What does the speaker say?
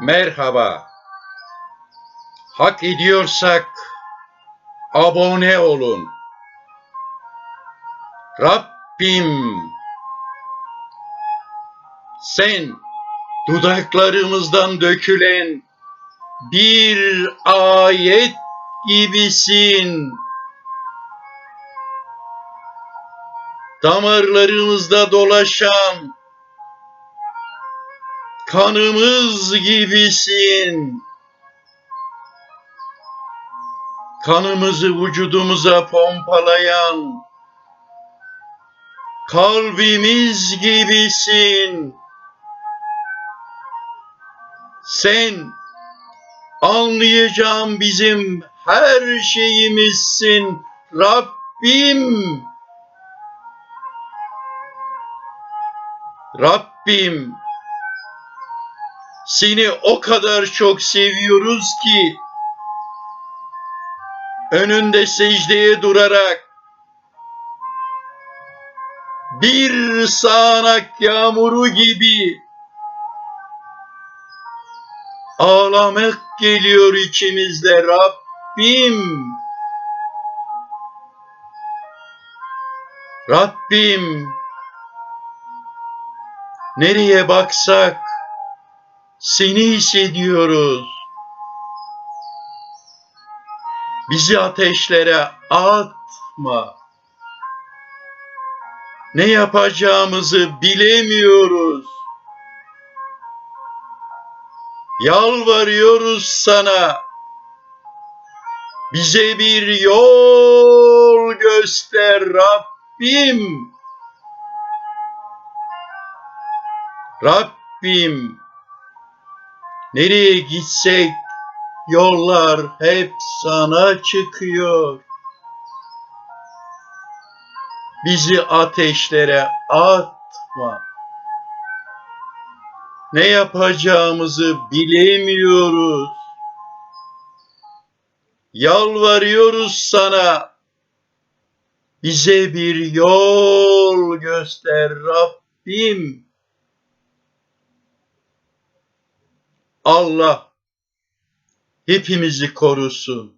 Merhaba. Hak ediyorsak abone olun. Rabbim sen dudaklarımızdan dökülen bir ayet gibisin. Damarlarımızda dolaşan kanımız gibisin. Kanımızı vücudumuza pompalayan kalbimiz gibisin. Sen anlayacağım bizim her şeyimizsin Rabbim. Rabbim seni o kadar çok seviyoruz ki önünde secdeye durarak bir sağanak yağmuru gibi ağlamak geliyor içimizde Rabbim. Rabbim nereye baksak seni hissediyoruz. Bizi ateşlere atma. Ne yapacağımızı bilemiyoruz. Yalvarıyoruz sana. Bize bir yol göster Rabbim. Rabbim nereye gitsek yollar hep sana çıkıyor. Bizi ateşlere atma. Ne yapacağımızı bilemiyoruz. Yalvarıyoruz sana. Bize bir yol göster Rabbim. Allah hepimizi korusun.